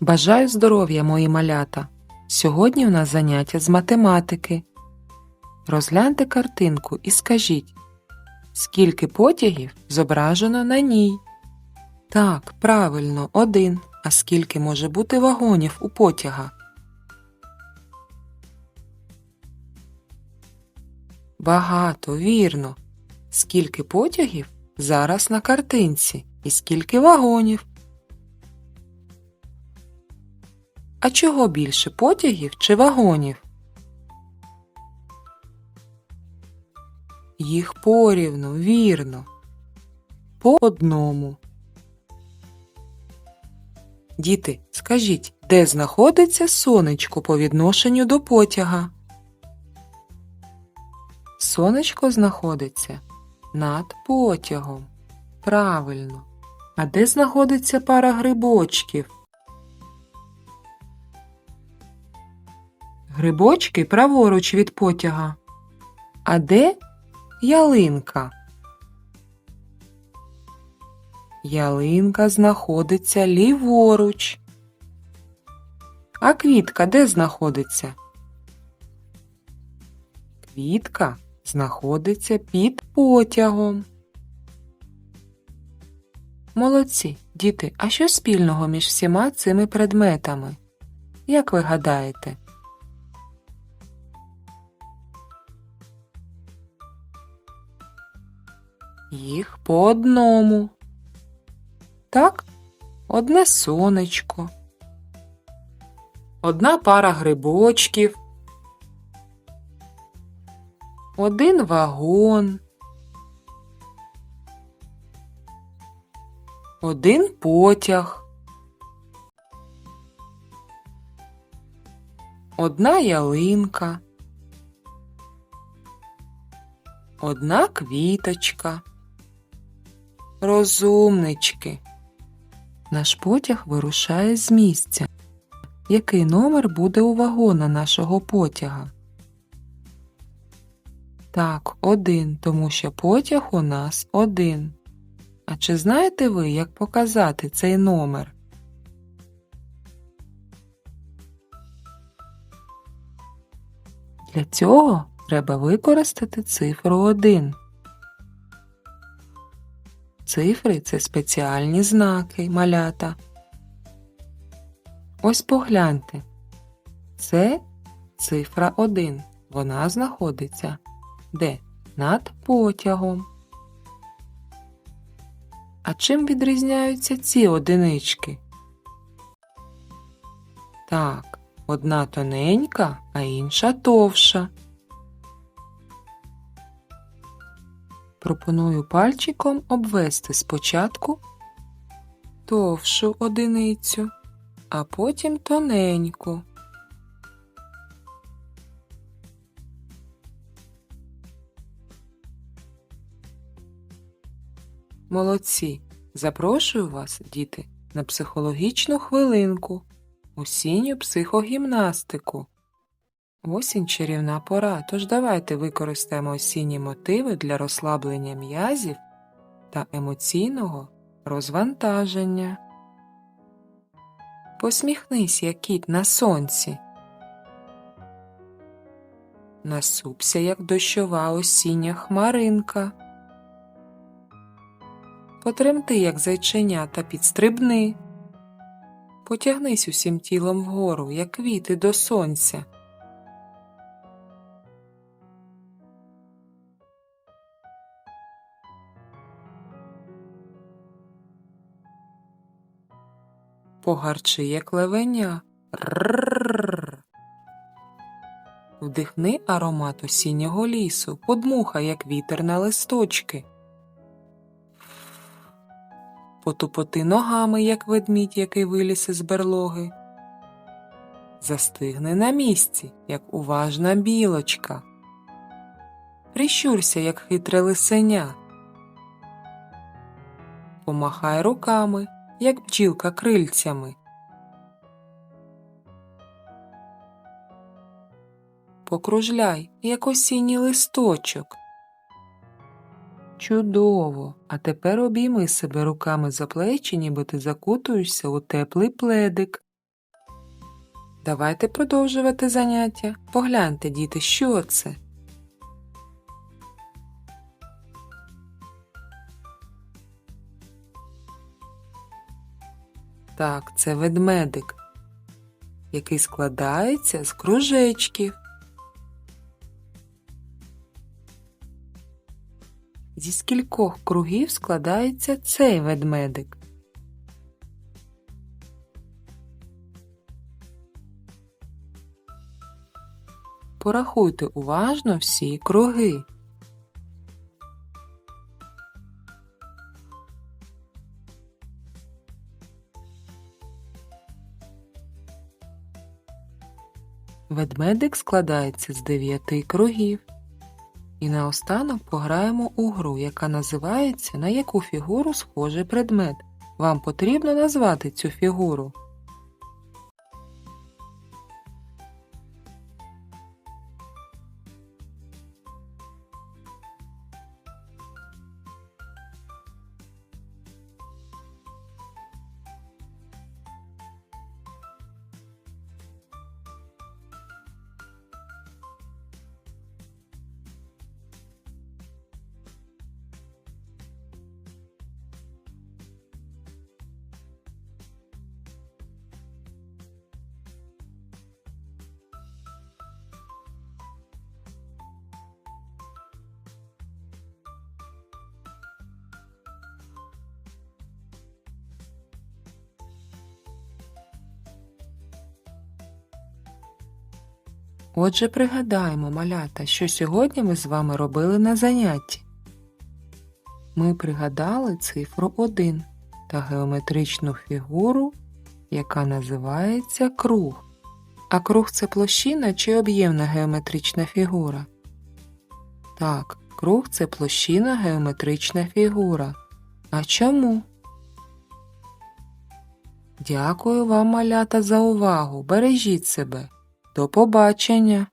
Бажаю здоров'я, мої малята! Сьогодні у нас заняття з математики. Розгляньте картинку і скажіть, скільки потягів зображено на ній? Так, правильно, один. А скільки може бути вагонів у потяга? Багато, вірно. Скільки потягів зараз на картинці і скільки вагонів? А чого більше потягів чи вагонів? Їх порівну, вірно. По одному. Діти, скажіть, де знаходиться сонечко по відношенню до потяга? Сонечко знаходиться над потягом. Правильно. А де знаходиться пара грибочків? Грибочки праворуч від потяга. А де ялинка? Ялинка знаходиться ліворуч. А квітка де знаходиться? Квітка знаходиться під потягом. Молодці, діти, а що спільного між всіма цими предметами? Як ви гадаєте? Їх по одному. Так, одне сонечко, одна пара грибочків, один вагон, один потяг, одна ялинка, одна квіточка. Розумнички. Наш потяг вирушає з місця. Який номер буде у вагона нашого потяга? Так, один, тому що потяг у нас один. А чи знаєте ви, як показати цей номер? Для цього треба використати цифру 1. Цифри це спеціальні знаки малята. Ось погляньте. Це цифра 1. Вона знаходиться де? Над потягом. А чим відрізняються ці одинички? Так, одна тоненька, а інша товша. Пропоную пальчиком обвести спочатку товшу одиницю, а потім тоненьку. Молодці! Запрошую вас, діти, на психологічну хвилинку, осінню психогімнастику. Осінь чарівна пора, тож давайте використаємо осінні мотиви для розслаблення м'язів та емоційного розвантаження. Посміхнись, як кіт на сонці. Насупся, як дощова осіння хмаринка. Потремти, як зайченя, та підстрибни. Потягнись усім тілом вгору, як квіти до сонця. Погарчи, як левеня. Рррррр. Вдихни аромат осіннього лісу, подмухай, як вітер на листочки. Потупоти ногами, як ведмідь, який виліз із берлоги. Застигни на місці, як уважна білочка. Прищурся, як хитре лисеня. Помахай руками, як бджілка крильцями. Покружляй, як осінній листочок. Чудово! А тепер обійми себе руками за плечі, ніби ти закутуєшся у теплий пледик. Давайте продовжувати заняття. Погляньте, діти, що це? Так, це ведмедик, який складається з кружечків. Зі скількох кругів складається цей ведмедик? Порахуйте уважно всі круги. Ведмедик складається з дев'яти кругів. І наостанок пограємо у гру, яка називається На яку фігуру схожий предмет. Вам потрібно назвати цю фігуру. Отже, пригадаємо, малята, що сьогодні ми з вами робили на занятті. Ми пригадали цифру 1 та геометричну фігуру, яка називається круг. А круг це площина чи об'ємна геометрична фігура? Так, круг це площина геометрична фігура. А чому? Дякую вам, малята, за увагу. Бережіть себе. До побачення!